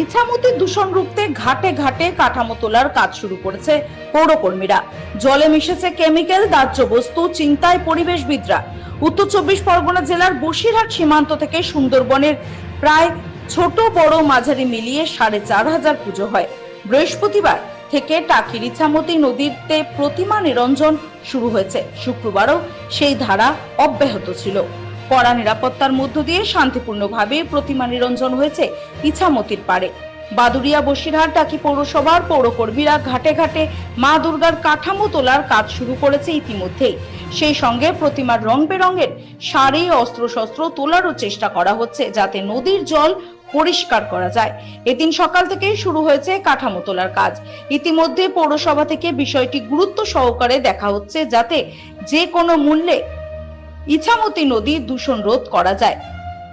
ইছামতি দূষণ রুখতে ঘাটে ঘাটে কাঠামো তোলার কাজ শুরু করেছে পৌরকর্মীরা। জলে মিশেছে কেমিক্যাল, দাহ্য বস্তু, চিন্তায় পরিবেশবিদরা। উত্তর চব্বিশ পরগনা জেলার বসিরহাট সীমান্ত থেকে সুন্দরবনের প্রায় ছোট বড় মাঝারি মিলিয়ে সাড়ে চার হাজার পুজো হয়। বৃহস্পতিবার থেকে টাকির ইছামতি নদীতে প্রতিমা নিরঞ্জন শুরু হয়েছে। শুক্রবারও সেই ধারা অব্যাহত ছিল। কড়া নিরাপত্তার মধ্য দিয়ে শান্তিপূর্ণভাবে প্রতিমা নিরঞ্জন হয়েছে ইছামতির পারে বাদুরিয়া বসিরহাট টাকি পৌরসভার পৌরকর্মীরা ঘাটে ঘাটে মা দুর্গার কাঠামো তোলার কাজ শুরু করেছে ইতিমধ্যেই। সেই সঙ্গে প্রতিমার রং বেরঙের শাড়ি অস্ত্রশস্ত্র তোলারও চেষ্টা করা হচ্ছে যাতে নদীর জল পরিষ্কার করা যায়। এদিন সকাল থেকেই শুরু হয়েছে কাঠামো তোলার কাজ। ইতিমধ্যে পৌরসভা থেকে বিষয়টি গুরুত্ব সহকারে দেখা হচ্ছে যাতে যে কোনো মূল্যে ইছামতি নদী দূষণ রোধ করা যায়।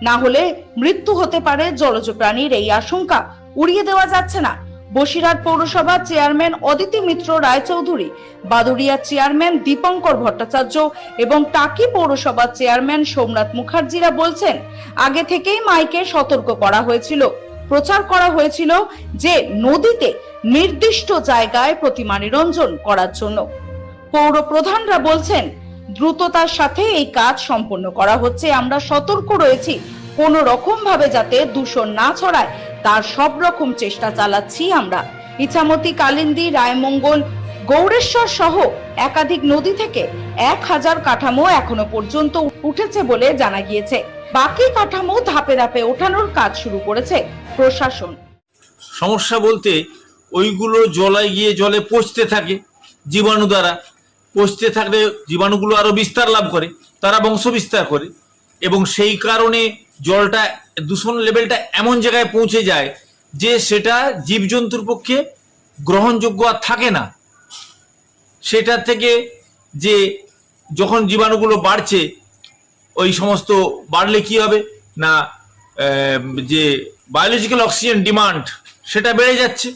না হলে মৃত্যু হতে পারে জলজ প্রাণীর এই আশঙ্কা। উড়িয়ে দেওয়া যাচ্ছে না। বসিরহাট পৌরসভার চেয়ারম্যান অদিতি মিত্র রায়চৌধুরী, বাদুড়িয়া চেয়ারম্যান দীপঙ্কর ভট্টাচার্য এবং টাকি পৌরসভার চেয়ারম্যান সোমনাথ মুখার্জিরা বলছেন, আগে থেকেই মাইকে সতর্ক করা হয়েছিল। প্রচার করা হয়েছিল যে নদীতে নির্দিষ্ট জায়গায় প্রতিমা নিরঞ্জন করার জন্য। পৌর প্রধানরা বলছেন দ্রুততার সাথে এই কাজ সম্পন্ন করা হচ্ছে। আমরা সতর্ক রয়েছি কোন রকম ভাবে যাতে দূষণ না ছড়ায়, তার সব রকম চেষ্টা চালাচ্ছি আমরা। ইছামতি, কালিন্দী, রায়মঙ্গল, গৌরেশ্বর সহ একাধিক নদী থেকে এক হাজার কাঠামো এখনও পর্যন্ত উঠেছে বলে জানা গিয়েছে। বাকি কাঠামো ধাপে ধাপে ওঠানোর কাজ শুরু করেছে প্রশাসন। সমস্যা বলতে ওইগুলো জলায় গিয়ে জলে পচতে থাকে জীবাণু দ্বারা। পচতে থাকলে জীবাণুগুলো আরও বিস্তার লাভ করে, তারা বংশ বিস্তার করে এবং সেই কারণে জলটা, দূষণ লেভেলটা এমন জায়গায় পৌঁছে যায় যে সেটা জীবজন্তুর পক্ষে গ্রহণযোগ্য আর থাকে না। সেটা থেকে যে যখন জীবাণুগুলো বাড়ছে, ওই সমস্ত বাড়লে কি হবে? না যে বায়োলজিক্যাল অক্সিজেন ডিমান্ড সেটা বেড়ে যাচ্ছে।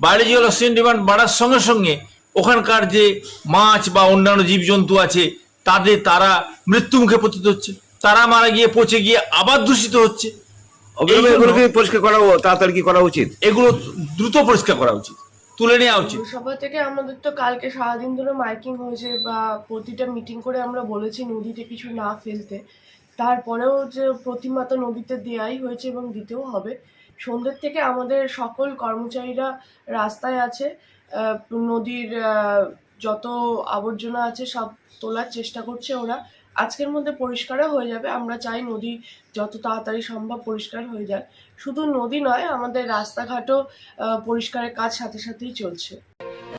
বায়োলজিক্যাল অক্সিজেন ডিমান্ড বাড়ার সঙ্গে সঙ্গে ওখানকার যে মাছ বা অন্যান্য জীবজন্তু আছে তাদের তারা মৃত্যুমুখে পতিত হচ্ছে। তারা মারা গিয়ে পচে গিয়ে আবার দূষিত হচ্ছে। এগুলোকে পরিষ্কার করা তাড়াতাড়ি কি করা উচিত? এগুলো দ্রুত পরিষ্কার করা উচিত। তুলে নেওয়া উচিত। পৌরসভা থেকে আমাদের তো কালকে সারাদিন ধরে মাইকিং হয়েছে বা প্রতিটা মিটিং করে আমরা বলেছি নদীতে কিছু না ফেলতে। তারপরেও যে প্রতিমা তো নদীতে দেয়াই হয়েছে এবং দিতেও হবে। সন্ধ্যের থেকে আমাদের সকল কর্মচারীরা রাস্তায় আছে। নদীর যত আবর্জনা আছে সব তোলার চেষ্টা করছে ওরা। আজকের মধ্যে পরিষ্কারও হয়ে যাবে। আমরা চাই নদী যত তাড়াতাড়ি সম্ভব পরিষ্কার হয়ে যায়। শুধু নদী নয়, আমাদের রাস্তাঘাটও পরিষ্কারের কাজ সাথে সাথেই চলছে।